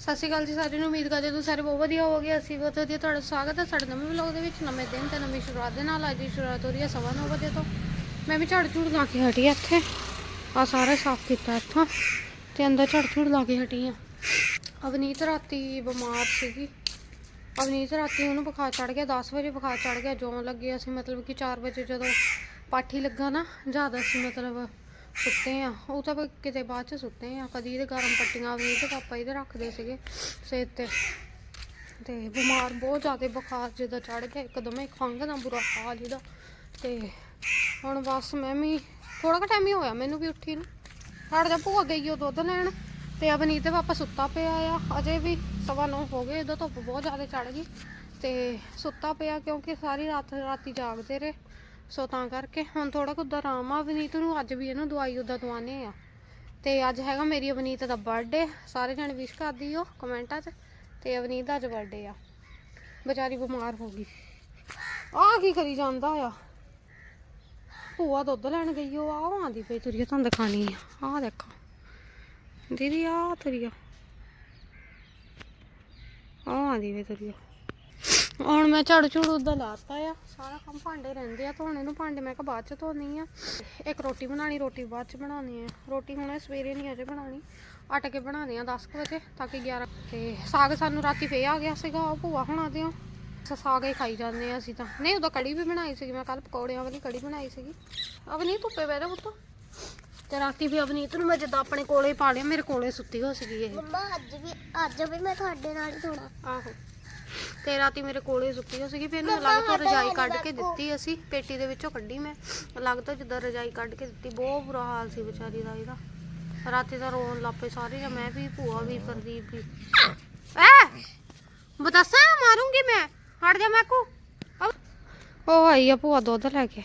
ਸਤਿ ਸ਼੍ਰੀ ਅਕਾਲ ਜੀ ਸਾਰਿਆਂ ਨੂੰ, ਉਮੀਦ ਕਰਦੇ ਤੁਸੀਂ ਸਾਰੇ ਬਹੁਤ ਵਧੀਆ ਹੋਵੋਗੇ। ਅਸੀਂ ਬਹੁਤ ਵਧੀਆ, ਤੁਹਾਡਾ ਸਵਾਗਤ ਹੈ ਸਾਡੇ ਨਵੇਂ ਵਲੌਗ ਦੇ ਵਿੱਚ। ਨਵੇਂ ਦਿਨ ਤੇ ਨਵੀਂ ਸ਼ੁਰੂਆਤ ਦੇ ਨਾਲ, ਅੱਜ ਦੀ ਸ਼ੁਰੂਆਤ ਹੋ ਰਹੀ ਹੈ ਸਵਾ ਨੌ ਵਜੇ ਤੋਂ। ਮੈਂ ਵੀ ਝੜ ਝੂੜ ਲਾ ਕੇ ਹਟੀ ਆ ਇੱਥੇ। ਆ ਸਾਰਾ ਸਾਫ਼ ਕੀਤਾ ਇੱਥੋਂ, ਤੇ ਅੰਦਰ ਝੜ ਝੂੜ ਲਾ ਕੇ ਹਟੀ ਆ ਅਵਨੀਤ ਰਾਤੀ ਬਿਮਾਰ ਸੀਗੀ। ਅਵਨੀਤ ਰਾਤੀ ਉਹਨੂੰ ਬੁਖਾਰ ਚੜ ਗਿਆ 10 ਵਜੇ ਬੁਖਾਰ ਚੜ ਗਿਆ ਜਿਉਂ ਲੱਗੇ ਅਸੀਂ ਮਤਲਬ ਕਿ 4 ਵਜੇ ਜਦੋਂ ਪਾਠੀ ਲੱਗਾ ਨਾ, ਜ਼ਿਆਦਾ ਅਸੀਂ ਮਤਲਬ ਸੁੱਤੇ ਆ। ਉਹ ਤਾਂ ਕਿਤੇ ਬਾਅਦ ਚ ਸੁੱਤੇ ਆ। ਕਦੀ ਇਹਦੇ ਗਰਮ ਪੱਟੀਆਂ ਵੀ ਤੇ ਪਾਪਾ ਇਹਦੇ ਰੱਖਦੇ ਸੀਗੇ ਸਿਰ ਤੇ। ਤੇ ਬਿਮਾਰ ਬਹੁਤ ਜ਼ਿਆਦਾ ਬੁਖਾਰ ਜਿਹਦਾ ਚੜ ਗਿਆ। ਇੱਕਦਮ ਹੀ ਖੰਘ ਦਾ ਬੁਰਾ ਹਾਲ ਇਹਦਾ ਤੇ ਹੁਣ ਬਸ ਮੈਂ ਵੀ ਥੋੜਾ ਕੁ ਟਾਈਮ ਹੀ ਹੋਇਆ ਮੈਨੂੰ ਵੀ ਉੱਠੀ ਨੂੰ। ਸਾਡੇ ਦਾ ਭੂਆ, ਗਈ ਉਹ ਦੁੱਧ ਲੈਣ। ਤੇ ਅਵਨੀਤ ਦੇ ਪਾਪਾ ਸੁੱਤਾ ਪਿਆ ਆ। ਅਜੇ ਵੀ ਸਵਾ ਨੌ ਹੋ ਗਏ, ਇਹਦਾ ਧੁੱਪ ਬਹੁਤ ਜ਼ਿਆਦਾ ਚੜ ਗਈ। ਤੇ ਸੁੱਤਾ ਪਿਆ ਕਿਉਂਕਿ ਸਾਰੀ ਰਾਤ ਰਾਤੀ ਜਾਗਦੇ ਰਹੇ। ਸੋ ਤਾਂ ਕਰਕੇ ਹੁਣ ਥੋੜਾ ਕੁ ਆਰਾਮ ਆ ਅਵਨੀਤ ਨੂੰ ਅੱਜ ਵੀ ਇਹਨੂੰ ਦਵਾਈ ਉਦਾਂ ਦਵਾਨੇ ਆ। ਤੇ ਅੱਜ ਹੈਗਾ ਮੇਰੀ ਅਵਨੀਤ ਦਾ ਬਰਥਡੇ ਸਾਰੇ ਜਣੇ ਵਿਸ਼ ਕਰਦੀ ਹੋ ਕਮੈਂਟਾਂ 'ਚ। ਤੇ ਅਵਨੀਤ ਦਾ ਅੱਜ ਬਰਥਡੇ ਆ। ਵਿਚਾਰੀ ਬਿਮਾਰ ਹੋ ਗਈ। ਆਹ ਕੀ ਕਰੀ ਜਾਂਦਾ ਆ? ਭੂਆ ਦੁੱਧ ਲੈਣ ਗਈ ਉਹ ਆ ਆਂਦੀ ਪਈ ਤੁਰੀਆ ਤੁਹਾਨੂੰ ਦਿਖਾਣੀ ਆ। ਆਹ ਦੇਖੋ। ਦੀਦੀ ਆ ਤੁਰੀਆ ਆ। ਆਂਦੀ ਪਈ ਤੁਰੀਆ ਹੁਣ ਮੈਂ ਝਾੜੂ ਝੂੜੂ ਉਦਾਂ ਲਾਤਾ ਆ। ਸਾਰਾ ਕੰਮ ਭਾਂਡੇ ਰਹਿੰਦੇ ਆ ਧੋਣੇ ਨੂੰ ਭਾਂਡੇ ਮੈਂ ਕਿਹਾ ਬਾਅਦ ਚ ਧੋਣੀ ਆ। ਇੱਕ ਰੋਟੀ ਬਣਾਣੀ ਰੋਟੀ ਬਾਅਦ ਚ ਬਣਾਉਣੀ ਆ। ਰੋਟੀ ਹੁਣੇ ਸਵੇਰੇ ਨਹੀਂ ਅਜੇ ਬਣਾਉਣੀ। ਅੱਟ ਕੇ ਆ 10 ਕੁ ਵਜੇ ਤਾਂ ਕਿ 11 ਤੇ ਸਾਗ ਸਾਨੂੰ ਰਾਤੀ ਫੇ ਆ ਗਿਆ ਸੀਗਾ ਉਹ ਭੂਆ ਹੁਣਾਂ ਦੇ ਸਾਗ ਹੀ ਖਾਈ ਜਾਂਦੇ ਆ ਅਸੀਂ ਤਾਂ। ਨਹੀਂ ਉਦੋਂ ਕੜੀ ਵੀ ਬਣਾਈ ਸੀਗੀ ਮੈਂ ਕੱਲ ਪਕੌੜਿਆਂ ਵਾਲੀ ਕੜੀ ਬਣਾਈ ਸੀਗੀ। ਅਵਨੀ ਧੁੱਪੇ ਬਹਿ ਜਾ ਪੁੱਤ। ਤੇ ਰਾਤੀ ਵੀ ਅਵਨੀਤ ਨੂੰ ਮੈਂ ਜਿੱਦਾਂ ਆਪਣੇ ਕੋਲੇ ਪਾ ਲਿਆ ਮੇਰੇ ਕੋਲੇ ਸੁੱਤੀ ਹੋ ਸੀਗੀ ਇਹ। ਮੰਮਾ ਅੱਜ ਵੀ ਅੱਜ ਵੀ ਮੈਂ ਤੁਹਾਡੇ ਨਾਲ ਹੀ ਸੋਣਾ ਆਹੋ। ਤੇ ਰਾਤੀ ਮੇਰੇ ਕੋਲੇ ਸੁੱਤੀ ਹੋ ਸੀਗੀ ਫਿਰ ਇਹਨੂੰ ਅਲੱਗ ਤੋਂ ਰਜਾਈ ਕੱਢ ਕੇ ਦਿੱਤੀ ਅਸੀਂ ਪੇਟੀ ਦੇ ਵਿੱਚੋਂ ਕੱਢੀ ਮੈਂ। ਅਲੱਗ ਤੋਂ ਜਿੱਦਾਂ ਰਜਾਈ ਕੱਢ ਕੇ ਦਿੱਤੀ ਬਹੁਤ ਬੁਰਾ ਹਾਲ ਸੀ ਵਿਚਾਰੀ ਦਾ ਇਹਦਾ। ਰਾਤੀ ਤਾਂ ਰੋਣ ਲੱਪੇ ਸਾਰੇ ਜਾਂ ਮੈਂ ਵੀ ਭੂਆ ਵੀ ਪ੍ਰਦੀਪ ਵੀ। ਐ! ਬਤਾਸਾ ਮਾਰੂੰਗੀ ਮੈਂ। ਹਟ ਜਾ ਮੈਕੂ ਉਹ ਆਈ ਆ ਭੂਆ ਦੁੱਧ ਲੈ ਕੇ।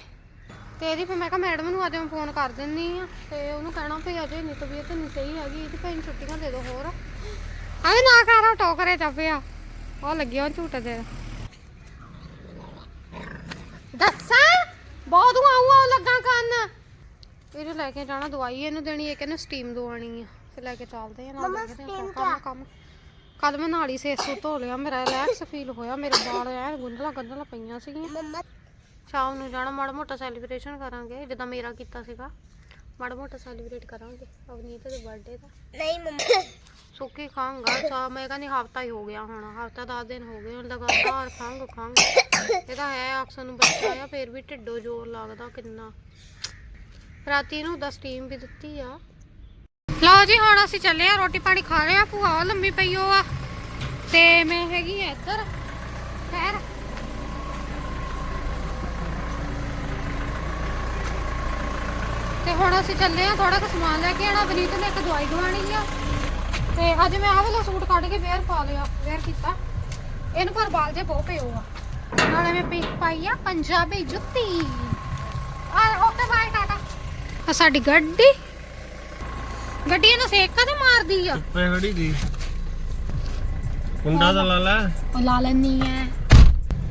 ਤੇ ਇਹਦੀ ਫਿਰ ਮੈਂ ਕਿਹਾ ਮੈਡਮ ਨੂੰ ਅੱਜ ਮੈਂ ਫੋਨ ਕਰ ਦਿੰਨੀ ਆ। ਤੇ ਉਹਨੂੰ ਕਹਿਣਾ ਵੀ ਅਜੇ ਨਹੀਂ ਤਬੀਅਤ ਨਹੀਂ ਸਹੀ ਹੈਗੀ ਇਹਦੀ ਭੈਣ ਛੁੱਟੀਆਂ ਦੇ ਦਿਓ ਹੋਰ। ਆਵੇ ਨਾ ਕਰ ਟੋਕਰੇ ਚੱਪਿਆ ਉਹ ਲੱਗਿਆ ਝੂਟੇ ਦੇ ਦੱਸਾਂ? ਬਹੁਤ ਆਉਆ ਲੱਗਾ ਕੰਨ ਇਹਨੂੰ ਲੈ ਕੇ ਜਾਣਾ ਦਵਾਈ ਇਹਨੂੰ ਦੇਣੀ ਹੈ ਕਹਿੰਦੇ ਸਟੀਮ ਦਵਾਣੀ ਆ। ਫਿਰ ਲੈ ਕੇ ਚੱਲਦੇ ਆ ਨਾਲ ਦੇਖਦੇ ਆ ਕੰਮ ਕੰਮ। ਕੱਲ ਮੈਂ ਨਾਲੀ ਸੇ ਸੂ ਧੋ ਲਿਆ ਮੇਰਾ ਰਿਲੈਕਸ ਫੀਲ ਹੋਇਆ ਮੇਰੇ ਵਾਲ ਐ ਗੁੰਦਲਾ ਗੰਦਲਾ ਪਈਆਂ ਸੀਗੀਆਂ। ਸ਼ਾਮ ਨੂੰ ਜਾਣਾ ਮਾੜਾ ਮੋਟਾ ਸੈਲੀਬ੍ਰੇਸ਼ਨ ਕਰਾਂਗੇ ਜਿੱਦਾਂ ਮੇਰਾ ਕੀਤਾ ਸੀਗਾ। ਮਾੜਾ ਮੋਟਾ ਸੈਲੀਬ੍ਰੇਟ ਕਰਾਂਗੇ ਅਵਨੀਤ ਦੇ ਬਰਥਡੇ ਦਾ। ਨਹੀਂ ਮੰਮਾ। ਸੁੱਕੀ ਖਾਂਗਾ ਆ, ਸਾ ਮੈਂ ਕਹਿੰਦੀ ਹਫਤਾ ਹੀ ਹੋ ਗਿਆ ਹੁਣ, ਹਫਤਾ 10 ਦਿਨ ਹੋ ਗਏ ਹੁਣ ਲਗਾਤਾਰ ਖੰਘ ਖੰਘ। ਇਹਦਾ ਹੈ ਅਕਸਰ ਨੂੰ ਬੱਚਾ ਆ, ਫੇਰ ਵੀ ਢਿੱਡੋ ਜ਼ੋਰ ਲੱਗਦਾ ਕਿੰਨਾ। ਰਾਤੀ ਨੂੰ ਦਾ ਸਟੀਮ ਵੀ ਦਿੱਤੀ ਆ। ਲਓ ਜੀ, ਹੁਣ ਅਸੀਂ ਚੱਲੇ ਆ, ਰੋਟੀ ਪਾਣੀ ਖਾ ਰਹੇ ਆ, ਭੂਆ ਲੰਮੀ ਪਈ ਉਹ ਆ। ਤੇ ਮੈਂ ਹੈਗੀ ਆ ਇੱਧਰ, ਖੈਰ। ਤੇ ਹੁਣ ਅਸੀਂ ਚੱਲੇ ਆ ਥੋੜਾ ਕੁ ਸਮਾਨ ਲੈ ਕੇ ਆਣਾ ਬਨੀਤ ਨੇ ਇੱਕ ਦਵਾਈ ਦਵਾਣੀ ਆ। ਤੇ ਅੱਜ ਮੈਂ ਆਹ ਵਾਲਾ ਸੂਟ ਕੱਢ ਕੇ ਵੇਅਰ ਪਾ ਲਿਆ ਵੇਅਰ ਕੀਤਾ। ਇਹਨੂੰ ਪਰ ਬਾਲ ਜੇ ਬਹੁਤ ਹੋ ਆ। ਨਾਲੇ ਮੈਂ ਪੀ ਪਾਈ ਆ ਪੰਜਾਬੀ ਜੁੱਤੀ। ਆ ਓਕੇ ਬਾਏ ਟਾਟਾ। ਆ ਸਾਡੀ ਗੱਡੀ। ਗੱਡੀ ਇਹਨੂੰ ਸੇਕ ਕਦੇ ਮਾਰਦੀ ਆ? ਧੁੱਪੇ ਖੜੀ ਦੀ ਕੁੰਡਾ ਤਾਂ ਲਾ ਲੈ। ਉਹ ਲਾ ਲੈਣੀ ਐ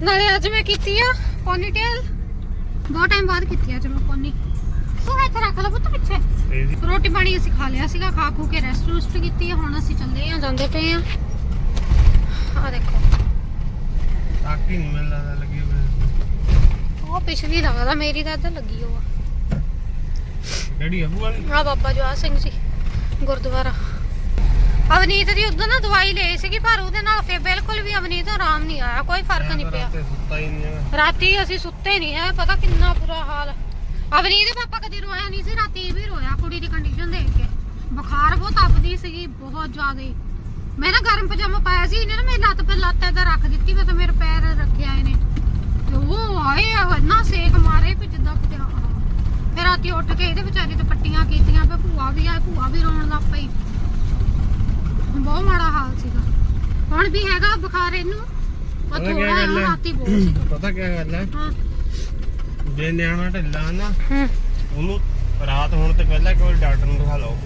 ਨਾਲੇ ਅੱਜ ਮੈਂ ਕੀਤੀ ਆ ਪੋਨੀਟੇਲ ਬਹੁਤ ਟਾਈਮ ਬਾਅਦ ਕੀਤੀ ਆ ਅੱਜ ਮੈਂ ਪੋਨੀ ਸੋ ਇੱਥੇ ਰੱਖ ਲਾ ਪੁੱਤ ਪਿੱਛੇ? ਰੋਟੀ ਪਾਣੀ ਅਸੀਂ ਖਾ ਲਿਆ ਸੀਗਾ ਖਾ ਖੂ ਕੇ ਰੈਸਟ ਰੂਸਟ ਕੀਤੀ ਆ ਹੁਣ ਅਸੀਂ ਚੱਲਦੇ ਆ ਜਾਂਦੇ ਪਏ ਆ। ਆ ਦੇਖੋ। ਅੱਗ ਹੀ ਨਹੀਂ ਮਿਲਦਾ ਲੱਗੀ ਹੋਈ ਉਹ ਪਿਛਲੀ ਲੱਗਦਾ ਮੇਰੀ ਤਾਂ ਇੱਧਰ ਲੱਗੀ ਹੋਆ। ਕਿਹੜੀ ਅਬੂ ਵਾਲੀ? ਆ ਬਾਬਾ ਜਵਾਹਰ ਸਿੰਘ ਜੀ ਗੁਰਦੁਆਰਾ। ਅਵਨੀਤ ਦੀ ਉਦੋਂ ਨਾ ਦਵਾਈ ਲਈ ਸੀਗੀ ਪਰ ਉਹਦੇ ਨਾਲ ਫੇ ਬਿਲਕੁਲ ਵੀ ਅਵਨੀਤ ਆਰਾਮ ਨਹੀਂ ਆਇਆ ਕੋਈ ਫ਼ਰਕ ਨਹੀਂ ਪਿਆ। ਸੁੱਤਾ ਹੀ ਨਹੀਂ ਰਾਤੀ ਅਸੀਂ ਸੁੱਤੇ ਨਹੀਂ ਹੈ ਪਤਾ ਕਿੰਨਾ ਬੁਰਾ ਹਾਲ। ਅਵਨੀਤ ਦੇ ਪਾਪਾ ਕਦੀ ਰੋਇਆ ਨਹੀਂ ਸੀ ਰਾਤੀ ਵੀ ਰੋਇਆ ਕੁੜੀ ਦੀ ਕੰਡੀਸ਼ਨ ਦੇਖ ਕੇ। ਬੁਖਾਰ ਬਹੁਤ ਅੱਪਦੀ ਸੀਗੀ ਬਹੁਤ ਜ਼ਿਆਦਾ। ਮੈਂ ਨਾ ਗਰਮ ਪਜਾਮਾ ਪਾਇਆ ਸੀ ਇਹਨੇ ਨਾ ਮੇਰੀ ਲੱਤ ਤੇ ਲੱਤ ਏਦਾਂ ਰੱਖ ਦਿੱਤੀ ਮੈਂ ਤਾਂ ਮੇਰੇ ਪੈਰ ਰੱਖਿਆ ਇਹਨੇ ਤੇ ਉਹ ਆਏ ਆ ਇੰਨਾ ਸੇਕ ਮਾਰੇ ਵੀ ਜਿੱਦਾਂ ਕਿਤੇ। ਫਿਰ ਰਾਤੀ ਉੱਠ ਕੇ ਇਹਦੇ ਵਿਚਾਰੀ ਤੇ ਪੱਟੀਆਂ ਕੀਤੀਆਂ ਫੇ ਭੂਆ ਵੀ ਆਏ ਭੂਆ ਵੀ ਰੋਣ ਲੱਗ ਪਈ। ਬਹੁਤ ਮਾੜਾ ਹਾਲ ਸੀਗਾ। ਹੁਣ ਵੀ ਹੈਗਾ ਬੁਖਾਰ ਇਹਨੂੰ। ਪਰ ਪਤਾ ਗੱਲ ਹੈ? ਪਤਾ ਕੀ ਗੱਲ ਹੈ? ਹਾਂ। ਜੇ ਨਿਆਣਾ ਢਿੱਲਾ ਨਾ ਹੂੰ। ਉਹਨੂੰ ਰਾਤ ਹੋਣ ਤੋਂ ਪਹਿਲਾਂ ਕੋਈ ਡਾਕਟਰ ਨੂੰ ਦਿਖਾ ਲਓ।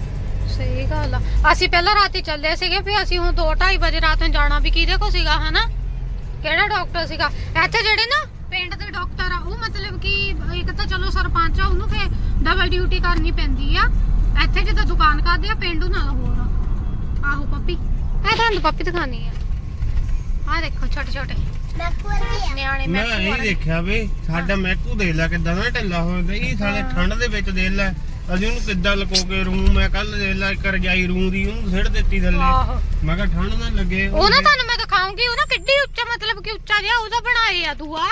ਸਹੀ ਗੱਲ ਆ। ਅਸੀਂ ਪਹਿਲਾਂ ਰਾਤੀ ਚੱਲੇ ਸੀਗੇ ਵੀ ਅਸੀਂ ਹੁਣ 2:30 ਵਜੇ ਰਾਤ ਨੂੰ ਜਾਣਾ ਵੀ ਕਿਹਦੇ ਕੋ ਸੀਗਾ ਹਨਾ? ਕਿਹੜਾ ਡਾਕਟਰ ਸੀਗਾ? ਇੱਥੇ ਜਿਹੜੇ ਨਾ ਪਿੰਡ ਦੇ ਡਾਕਟਰ ਆ ਉਹ ਮਤਲਬ ਕਿ ਇੱਕ ਤਾਂ ਚਲੋ ਸਰਪੰਚ ਆ ਉਹਨੂੰ ਫੇ ਡਬਲ ਡਿਊਟੀ ਕਰਨੀ ਪੈਂਦੀ ਆ। ਇੱਥੇ ਜਿੱਦਾਂ ਦੁਕਾਨ ਕਰਦੇ ਆ ਪਿੰਡੂ ਨਾਲ ਹੋਰ ਆਹੋ ਪੱਪੀ ਇਹ ਤੁਹਾਨੂੰ ਪੱਪੀ ਦਿਖਾਣੀ ਆ। ਆ ਦੇਖੋ ਛੋਟੇ ਛੋਟੇ ਮੈਂ ਕੁਰਦੀ ਆ। ਨਿਆਣੇ ਮੈਂ ਮੈਂ ਇਹ ਦੇਖਿਆ ਵੇ ਸਾਡਾ ਮੈਕੂ ਦੇਖ ਲੈ ਕਿਦਾਂ ਨਾ ਢਿੱਲਾ ਹੋ ਜਾਂਦਾ ਇਹ ਸਾਲੇ ਠੰਡ ਦੇ ਵਿੱਚ ਦੇਖ ਲੈ ਅਸੀਂ ਉਹਨੂੰ ਕਿੱਦਾਂ ਲਕੋ ਕੇ ਰੂਮ ਮੈਂ ਕੱਲ ਦੇਖ ਲੈ ਇੱਕ ਰਜਾਈ ਰੂਮ ਦੀ ਉਹਨੂੰ ਸਿੱਟ ਦਿੱਤੀ ਥੱਲੇ। ਆਹੋ। ਮੈਂ ਕਿਹਾ ਠੰਡ ਨਾ ਲੱਗੇ ਉਹ ਨਾ ਤੁਹਾਨੂੰ ਮੈਂ ਦਿਖਾਉਂਗੀ ਉਹ ਨਾ ਕਿੱਡੀ ਉੱਚਾ ਮਤਲਬ ਕਿ ਉੱਚਾ ਜਿਹਾ ਉਹਦਾ ਬਣਾਏ ਆ ਦੂਆ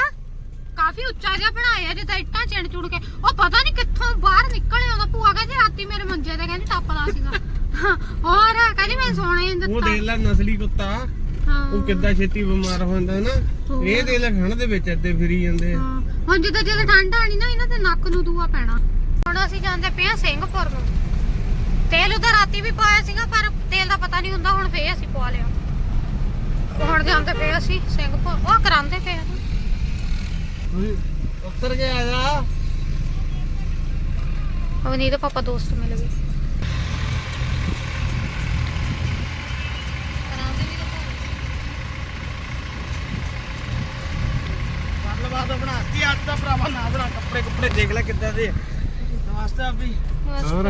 ਕਾਫੀ ਉੱਚਾ ਜਿਹਾ ਬਣਾਇਆ ਜਿੱਦਾਂ ਇੱਟਾਂ ਚਿਣ ਚੁੜ ਕੇ। ਉਹ ਪਤਾ ਨਹੀਂ ਕਿੱਥੋਂ ਬਾਹਰ ਨਿਕਲੇ ਆਉਂਦਾ ਭੂਆ ਕਹਿੰਦੀ ਰਾਤੀ ਮੇਰੇ ਮੰਜੇ ਤੇ ਕਹਿੰਦੀ ਟੱਪਦਾ ਸੀਗਾ। ਹੋਰ ਕਹਿੰਦੀ ਮੈਂ ਸੋਣਾ ਹੀ ਨਹੀਂ ਉਹ ਦਿੱਤਾ। ਦੇਖ ਲੈ ਨਸਲੀ ਕੁੱਤਾ। ਉਹ ਕਿੱਦਾਂ ਛੇਤੀ ਬਿਮਾਰ ਹੋ ਜਾਂਦਾ ਨਾ ਇਹ ਦੇਖ ਲੈ ਠੰਡ ਦੇ ਵਿੱਚ ਇੱਥੇ ਫਿਰੀ ਜਾਂਦੇ ਆ। ਹਾਂ। ਹੁਣ ਜਿੱਦਾਂ ਜਦੋਂ ਠੰਡ ਆਣੀ ਨਾ ਇਹਨਾਂ ਦੇ ਨੱਕ ਨੂੰ ਦੂਆ ਪੈਣਾ। ਹੁਣ ਅਸੀਂ ਜਾਂਦੇ ਪਏ ਆ ਸਿੰਘਪੁਰ ਨੂੰ। ਤੇਲ ਉਹਦਾ ਰਾਤੀ ਵੀ ਪਾਇਆ ਸੀਗਾ ਪਰ ਤੇਲ ਦਾ ਪਤਾ ਨਹੀਂ ਹੁੰਦਾ ਹੁਣ ਫੇਰ ਅਸੀਂ ਪਵਾ ਲਿਆ। ਹੁਣ ਜਾਂਦੇ ਪਏ ਅਸੀਂ ਸਿੰਘਪੁਰ ਉਹ ਕਰਾਉਂਦੇ ਪਏ ਉੱਤਰ ਕੇ ਆ ਜਾ। ਅਵਨੀਤ ਦੇ ਪਾਪਾ ਦੋਸਤ ਮਿਲ ਗਏ ਮਤਲਬ ਆ ਤਾਂ ਬਣਾਤੀ ਅੱਜ ਦਾ ਭਰਾਵਾ ਨਾ ਬਣਾ ਕੱਪੜੇ ਕੁੱਪੜੇ ਦੇਖ ਲੈ ਕਿੱਦਾਂ ਦੇ ਨਮਸਤੇ ਆਪੀ ਹੋਰ?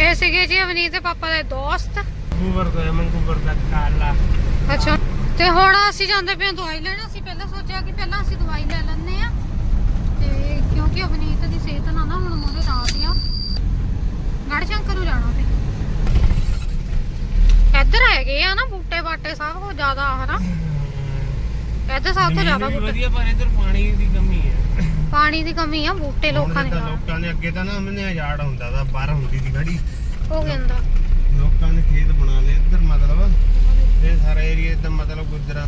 ਇਹ ਸੀਗੇ ਜੀ ਅਵਨੀਤ ਦੇ ਪਾਪਾ ਦੇ ਦੋਸਤ। ਗੂਬਰ ਦਾ ਮੰਗੂਬਰ ਦਾ ਕਾਲਾ। ਅੱਛਾ। ਤੇ ਹੁਣ ਅਸੀਂ ਜਾਂਦੇ ਪਏ ਦਵਾਈ ਲੈਣ। ਅਸੀਂ ਪਹਿਲਾਂ ਸੋਚਿਆ ਕਿ ਪਹਿਲਾਂ ਅਸੀਂ ਦਵਾਈ ਲੈ ਲੈਂਦੇ ਆ ਤੇ ਕਿਉਂਕਿ ਅਵਨੀਤ ਦੀ ਸਿਹਤ ਨਾ ਨਾ ਹੁਣ ਮੋਰੇ ਰਾਤ ਆ। ਗੜ ਸ਼ੰਕਰ ਨੂੰ ਜਾਣਾ ਤੇ ਇੱਧਰ ਹੈਗੇ ਆ ਨਾ ਬੂਟੇ ਬਾਟੇ ਸਭ ਤੋਂ ਜ਼ਿਆਦਾ ਹਨਾ? ਇੱਧਰ ਸਭ ਤੋਂ ਜ਼ਿਆਦਾ ਬੂਟੇ ਵਧੀਆ ਪਰ ਇਧਰ ਪਾਣੀ ਦੀ ਕਮੀ ਹੈ। ਪਾਣੀ ਦੀ ਕਮੀ ਆ ਬੂਟੇ ਲੋਕਾਂ ਹੁਣ ਦੇ ਜਿੱਦਾਂ ਨਾਲ। ਲੋਕਾਂ ਦੇ ਅੱਗੇ ਤਾਂ ਨਾ ਮੈਨੇ ਹਜ਼ਾਰ ਹੁੰਦਾ ਦਾ ਬਾਹਰ ਹੁੰਦੀ ਸੀ ਖੜੀ। ਹੋ ਜਾਂਦਾ ਲੋਕਾਂ ਨੇ ਖੇਤ ਬਣਾ ਲਏ ਇੱਧਰ ਮਤਲਬ। ਇਹ ਸਾਰਾ ਏਰੀਆ ਇਦਾਂ ਮਤਲਬ ਗੁਜਰਾ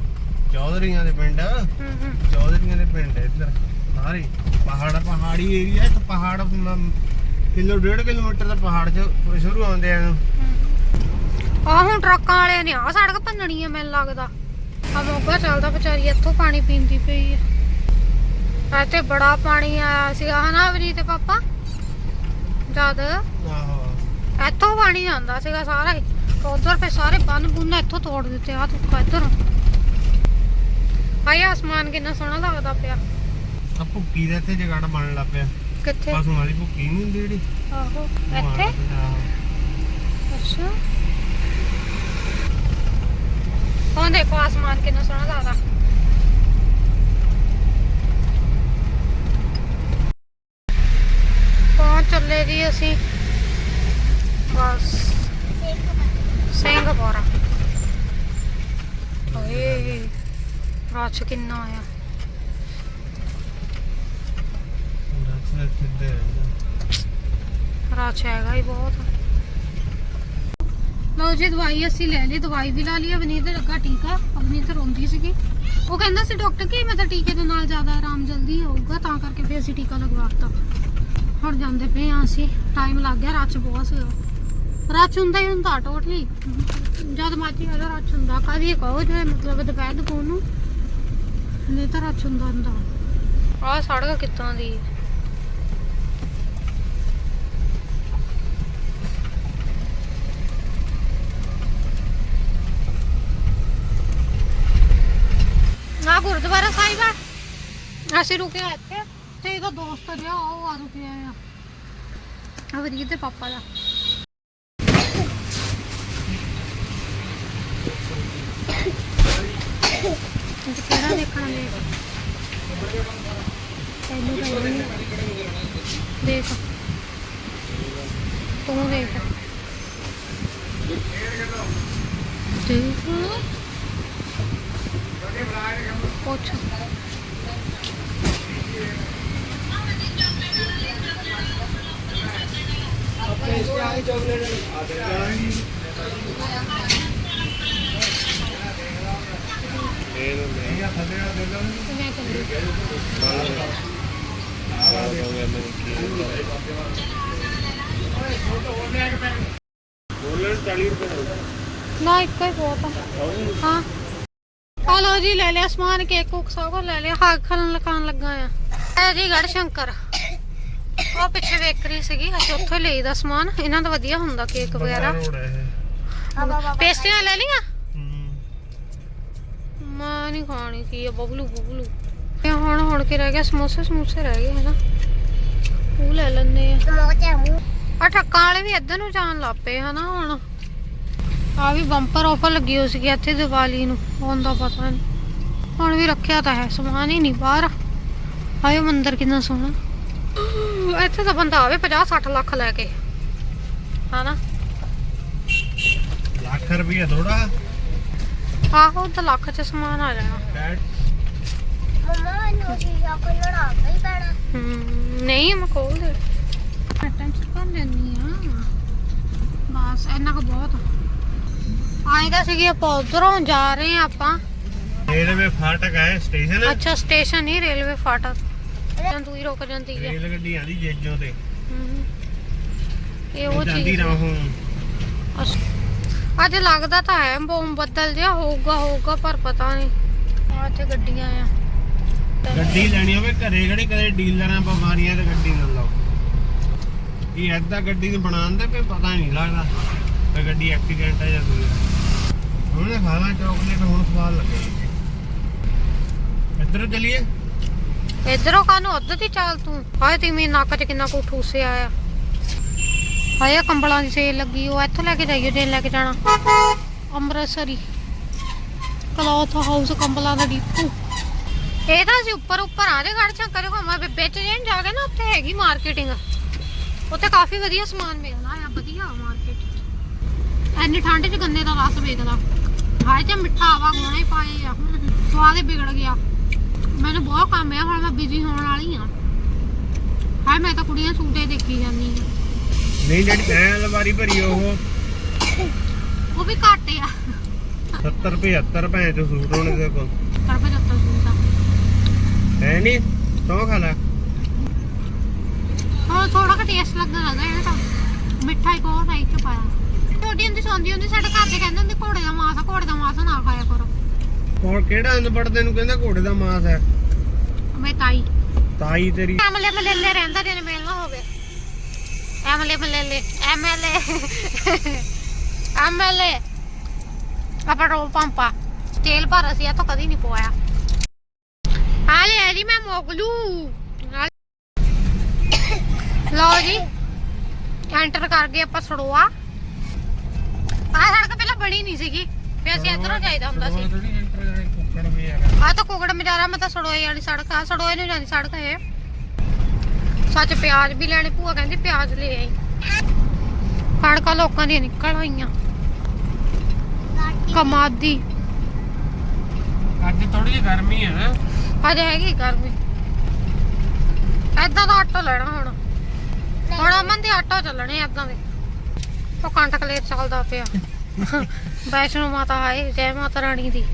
ਚੌਧਰੀਆਂ ਦੇ ਪਿੰਡ। ਹੂੰ ਹੂੰ ਚੌਧਰੀਆਂ ਦੇ ਪਿੰਡ ਹੈ ਇੱਧਰ। ਸਾਰੇ। ਪਹਾੜ ਪਹਾੜੀ ਏਰੀਆ ਇੱਕ ਪਹਾੜ ਮ- ਕਿਲੋ ਡੇਢ ਕਿਲੋਮੀਟਰ ਦਾ ਪਹਾੜ ਚ ਸ਼ੁਰੂ ਆਉਂਦੇ ਆ ਆ ਹੁਣ ਟਰੱਕਾਂ ਵਾਲਿਆਂ ਨੇ ਆ ਸੜਕ ਭੰਨਣੀ ਆ ਮੈਨੂੰ ਲੱਗਦਾ। ਆ ਮੋਗਾ ਚੱਲਦਾ ਵਿਚਾਰੀ ਇੱਥੋਂ ਪਾਣੀ ਪੀਂਦੀ ਪਈ ਆ। ਇੱਥੇ ਬੜਾ ਪਾਣੀ ਆਇਆ ਸੀਗਾ ਹਨਾ ਅਵਨੀ ਤੇ ਪਾਪਾ? ਜਦ? ਆਹੋ। ਇੱਥੋਂ ਪਾਣੀ ਆਉਂਦਾ ਸੀਗਾ ਸਾਰਾ ਹੀ ਉਧਰ ਫੇ ਸਾਰੇ ਬੰਨ ਬੁੰਨ ਇੱਥੋਂ ਤੋੜ ਦਿੱਤੇ ਆ ਤੁੱਕਾ ਇੱਧਰ। ਆਇਆ ਆਸਮਾਨ ਕਿੰਨਾ ਸੋਹਣਾ ਲੱਗਦਾ ਪਿਆ। ਆ ਭੁੱਕੀ ਦਾ ਇੱਥੇ ਜਗਾੜ ਬਣਨ ਲੱਗ ਪਿਆ। ਕਿੱਥੇ? ਪਸ਼ੂ ਵਾਲੀ ਭੁੱਕੀ ਨਹੀਂ ਹੁੰਦੀ ਜਿਹੜੀ। ਆਹੋ ਇੱਥੇ। ਅੱਛਾ। ਹੁਣ ਦੇਖੋ ਆਸਮਾਨ ਕਿੰਨਾ ਸੋਹਣਾ ਲੱਗਦਾ। ਪਹੁੰਚ ਚੱਲੇ ਜੀ ਅਸੀਂ। ਬਸ। ਸਿੰਘਪੁਰ ਓਏ ਰਾਛ ਕਿੰਨਾ ਆਇਆ ਰਾਛ ਹੈਗਾ ਹੀ ਬਹੁਤ। ਲਓ ਜੀ, ਦਵਾਈ ਅਸੀਂ ਲੈ ਲਈ, ਦਵਾਈ ਵੀ ਲਾ ਲਈ, ਅਵਨੀਤ ਲੱਗਾ ਟੀਕਾ, ਅਵਨੀਤ ਰੋਂਦੀ ਸੀਗੀ। ਉਹ ਕਹਿੰਦਾ ਸੀ, ਡਾਕਟਰ, ਕਿ ਮਤਲਬ ਟੀਕੇ ਦੇ ਨਾਲ ਜ਼ਿਆਦਾ ਆਰਾਮ ਜਲਦੀ ਆਊਗਾ? ਤਾਂ ਕਰਕੇ ਫਿਰ ਅਸੀਂ ਟੀਕਾ ਲਗਵਾਤਾ। ਹੁਣ ਜਾਂਦੇ ਪਏ ਆ ਅਸੀਂ ਟਾਈਮ ਲੱਗ ਗਿਆ ਰੱਛ ਬਹੁਤ ਸੀਗਾ ਰੱਛ ਹੁੰਦਾ ਹੀ ਹੁੰਦਾ ਟੋਟਲੀ ਜਦ ਮਰਜ਼ੀ ਆ ਜਾ ਹੁੰਦਾ। ਕਦੀ ਕਹੋ ਜੇ, ਮਤਲਬ ਦੁਪਹਿਰ ਦੁਪਹਿਰ ਨੂੰ। ਨਹੀਂ ਤਾਂ ਰੱਛ ਹੁੰਦਾ ਹੁੰਦਾ। ਆ ਸੜਕ ਕਿੱਦਾਂ ਦੀ ਗੁਰਦੁਆਰਾ ਸਾਹਿਬ ਆ। ਅਸੀਂ ਰੁਕੇ ਇੱਥੇ ਤੇ ਇਹਦਾ ਦੋਸਤ ਰਿਹਾ ਉਹ ਆ ਰੁਕਿਆ ਆ। ਅਵਰੀਤ ਦੇ ਪਾਪਾ ਦਾ। ਅੱਜ ਕਿਹੜਾ ਦੇਖਣਾ ਲੈ ਪਹਿਲੇ ਤਾਂ ਦੇਖ। ਤੂੰ ਦੇਖ। ਦੇਖ। ਤੇ ਮੈਂ ਚੱਲੀ ਬੋਲਣ 40 ਰੁਪਏ ਨਾ ਇੱਕ ਹੀ ਬਹੁਤ ਆ। ਹਾਂ। ਆ ਲਓ ਜੀ ਲੈ ਲਿਆ ਸਮਾਨ ਕੇਕ ਕੁਕ ਸਭ ਲੈ ਲਿਆ। ਹਾਗ ਖਾਣ ਲਗਾਉਣ ਲੱਗਾ ਆ। ਇਹ ਜੀ ਗੜ ਸ਼ੰਕਰ। ਉਹ ਪਿੱਛੇ ਬੇਕਰੀ ਸੀਗੀ ਅਸੀਂ ਉੱਥੋਂ ਹੀ ਲਈਦਾ ਸਮਾਨ। ਇਹਨਾਂ ਦਾ ਵਧੀਆ ਹੁੰਦਾ ਕੇਕ ਵਗੈਰਾ। ਪੇਸਟਰੀਆਂ ਲੈ ਲਈਆਂ। ਮੈਂ ਨਹੀਂ ਖਾਣੀ ਕੀ ਆ ਬਬਲੂ ਬਬਲੂ। ਤੇ ਹੁਣ ਹੁਣ ਕੀ ਰਹਿ ਗਿਆ? ਸਮੋਸੇ ਸਮੋਸੇ ਰਹਿ ਗਏ ਹਨਾ। ਉਹ ਲੈ ਲੈਂਦੇ ਆ। ਮੂੰਹ ਆ ਠੱਕਾਂ ਵਾਲੇ ਵੀ ਇੱਧਰ ਨੂੰ ਜਾਣ ਲੱਗ ਪਏ ਹਨਾ ਹੁਣ। ਆ ਵੀ ਬੰਪਰ ਆਫਰ ਲੱਗੀ ਹੋਈ ਸੀਗੀ ਇੱਥੇ ਦੀਵਾਲੀ ਨੂੰ ਉਹਦਾ ਪਤਾ ਨਹੀਂ ਹੁਣ ਵੀ ਰੱਖਿਆ ਤਾਂ ਹੈ ਸਮਾਨ ਹੀ ਨਹੀਂ ਬਾਹਰ। ਆਏ ਮੰਦਿਰ ਕਿੰਨਾ ਸੋਹਣਾ। ਇੱਥੇ ਤਾਂ ਬੰਦਾ ਆਵੇ 50 60 ਲੱਖ ਲੈ ਕੇ। ਹਨਾ? ਲੱਖ ਰੁਪਈਆ ਥੋੜਾ ਆਹੋ ਤਾਂ ਲੱਖ ਚ ਸਮਾਨ ਆ ਜਾਣਾ। ਮੰਮਾ ਹੀ ਪੈਣਾ। ਨਹੀਂ ਮੈਂ ਖੋਲ ਦੇ। ਟੈਂਸ਼ਨ ਕਰ ਲੈਣੀ ਆ ਬਸ ਇੰਨਾ ਕੁ ਬਹੁਤ ਆਏ ਤਾਂ ਸੀਗੇ ਆਪਾਂ ਉਧਰੋਂ ਜਾ ਰਹੇ ਆ ਆਪਾਂ। ਰੇਲਵੇ ਫਾਟਕ ਹੈ ਸਟੇਸ਼ਨ? ਅੱਛਾ ਸਟੇਸ਼ਨ ਹੀ ਰੇਲਵੇ ਫਾਟਕ। ਜਾਂ ਤੂੰ ਹੀ ਰੁਕ ਜਾਂਦੀ ਹੈ ਰੇਲ ਗੱਡੀ ਆਂਦੀ ਜੇਜੋਂ ਤੇ। ਇਹ ਉਹ ਚੀਜ਼ ਰਾਹੋਂ। ਅੱਜ ਲੱਗਦਾ ਤਾਂ ਹੈ ਬੋਮ ਬੱਦਲ ਜਿਹਾ ਹੋਊਗਾ ਹੋਊਗਾ ਪਰ ਪਤਾ ਨਹੀਂ। ਆ ਇੱਥੇ ਗੱਡੀਆਂ ਆ। ਗੱਡੀ ਲੈਣੀ ਹੋਵੇ ਘਰੇ ਕਿਹੜੀ ਕਦੇ ਡੀਲਰਾਂ ਬਿਮਾਰੀਆਂ ਤੇ ਗੱਡੀ ਨਾ ਲਾਓ। ਇਹ ਐਦਾਂ ਗੱਡੀ ਨੂੰ ਬਣਾਉਣ ਦਾ ਕੋਈ ਪਤਾ ਨਹੀਂ ਲੱਗਦਾ। ਕਿ ਗੱਡੀ ਐਕਸੀਡੈਂਟ ਹੈ ਜਾਂ ਕੋਈ ਉਹਨੇ ਖਾਣਾ ਚਾਕਲੇਟ ਹੁਣ ਸਵਾਦ ਲੱਗੇ। ਇੱਧਰ ਚਲੀਏ? ਇਧਰੋਂ ਕਾਨੂੰ ਉੱਧਰ ਦੀ ਚਾਲ ਤੂੰ। ਹਾਏ ਤੇ ਮੇਰੇ ਨੱਕ 'ਚ ਕਿੰਨਾ ਕੁ ਠੂਸਿਆ ਆ ਹਾਏ ਕੰਬਲਾਂ ਦੀ ਸੇਲ ਲੱਗੀ। ਉਹ ਇੱਥੋਂ ਲੈ ਕੇ ਜਾਈਓ ਜੇ ਲੈ ਕੇ ਜਾਣਾ। ਅੰਮ੍ਰਿਤਸਰੀ। ਕਲੌਥ ਹਾਊਸ ਕੰਬਲਾਂ ਦਾ ਡੀਪੂ। ਇਹ ਤਾਂ ਅਸੀਂ ਉੱਪਰ। ਉੱਪਰ ਆ ਜੇ ਗੜ ਚੱਕਰ ਘੁੰਮਾ ਵਿੱਚ ਜੇ ਜਾ ਕੇ ਨਾ, ਉੱਥੇ ਹੈਗੀ ਮਾਰਕੀਟਿੰਗ ਉੱਥੇ ਕਾਫੀ ਵਧੀਆ ਸਮਾਨ ਮਿਲਣਾ ਆ, ਵਧੀਆ ਮਾਰਕੀਟ ਐਨੀ ਠੰਡ 'ਚ ਗੰਨੇ ਦਾ ਰਸ ਵੇਚਦਾ। ਹਾਏ ਤੇ ਮਿੱਠਾ ਆਵਾ ਗੋਣਾ ਹੀ ਪਾਏ ਆ ਸਵਾਦ ਹੀ ਵਿਗੜ ਗਿਆ। ਮੈਨੂੰ ਬਹੁਤ ਕੰਮ ਆ ਹੁਣ ਮੈਂ ਬਿਜ਼ੀ ਹੋਣ ਵਾਲੀ ਆ। ਹਾਏ ਮੈਂ ਤਾਂ ਕੁੜੀਆਂ ਸੂਟੇ ਦੇਖੀ ਜਾਂਦੀ ਆ। ਨਹੀਂ ਜਿਹੜੀ ਐ ਅਲਮਾਰੀ ਭਰੀ ਉਹ? ਉਹ ਵੀ ਘੱਟ ਆ। 70 75 ਭੈਣ ਚੋ ਸੂਟ ਹੋਣੇ ਦੇ ਕੋਲ। ਪਰ 75 ਸੂਟ ਆ। ਹੈ ਨਹੀਂ ਤੋ ਖਾ ਲੈ। ਹੁਣ ਥੋੜਾ ਕੁ ਟੇਸਟ ਲੱਗਣ ਲੱਗਾ ਇਹਦਾ ਮਿੱਠਾ ਇੱਕ ਹੋਰ ਸਾਈਡ ਚ ਪਾਇਆ। ਛੋਟੀ ਹੁੰਦੀ ਸੌਂਦੀ ਹੁੰਦੀ ਸਾਡੇ ਘਰ ਦੇ ਕਹਿੰਦੇ ਹੁੰਦੇ ਘੋੜੇ ਦਾ ਮਾਸ ਆ ਘੋੜੇ ਦਾ ਮਾਸ ਨਾ ਖਾਇਆ ਕਰੋ। ਹੋਰ ਕਿਹੜਾ ਅਨਪੜ੍ਹਦੇ ਨੂੰ ਕਹਿੰਦਾ ਘੋੜੇ ਦਾ ਮਾਸ ਹੈ? ਮੈਂ ਤਾਈ। ਤਾਈ ਤੇਰੀ। ਐਮਲੇ ਮਲੇਲੇ ਰਹਿੰਦਾ ਜੇ ਮਿਲਣਾ ਹੋਵੇ। ਐਮਲੇ ਮਲੇਲੇ ਐਮਐਲਏ ਐਮਐਲਏ ਆਪਾਂ ਰੋ ਪੰਪਾ ਤੇਲ ਭਰ ਅਸੀਂ ਇਹ ਤਾਂ ਕਦੀ ਨਹੀਂ ਪਵਾਇਆ। ਆ ਲੈ ਜੀ ਮੈਂ ਮੋਗਲੂ ਲਓ ਜੀ ਐਂਟਰ ਕਰ ਗਏ ਆਪਾਂ ਸੜੋਆ। ਆ ਸੜਕ ਪਹਿਲਾਂ ਬੜੀ ਨਹੀਂ ਸੀਗੀ ਵੀ ਅਸੀਂ ਇੱਧਰੋਂ ਜਾਈਦਾ ਹੁੰਦਾ ਸੀ। ਕੁੱਕੜ ਵੀ ਆ ਤਾਂ ਕੁਕੜ ਮਜਾਰਾ ਮੈਂ ਤਾਂ ਸੜੋਏ ਵਾਲੀ ਸੜਕ ਆ ਸੜੋਏ ਨੂੰ ਜਾਂਦੀ ਸੜਕ ਇਹ। ਸੱਚ ਪਿਆਜ਼ ਵੀ ਲੈਣੇ ਭੂਆ ਕਹਿੰਦੀ ਪਿਆਜ਼ ਲੈ ਆਈ। ਕਣਕਾਂ ਲੋਕਾਂ ਦੀਆਂ ਨਿਕਲ ਆਈਆਂ ਕਮਾਦੀ ਅੱਜ ਥੋੜੀ ਜਿਹੀ ਗਰਮੀ ਹੈ ਨਾ। ਅੱਜ ਹੈਗੀ ਗਰਮੀ। ਐਦਾਂ ਦਾ ਆਟੋ ਲੈਣਾ ਹੁਣ। ਹੁਣ ਅਮਨ ਦੇ ਆਟੋ ਚੱਲਣੇ ਏਦਾਂ ਦੇ। ਉਹ ਕੰਟਕ ਲੇਟ ਚੱਲਦਾ ਪਿਆ। ਵੈਸ਼ਨੋ ਮਾਤਾ ਆਏ ਜੈ ਮਾਤਾ ਰਾਣੀ ਦੀ।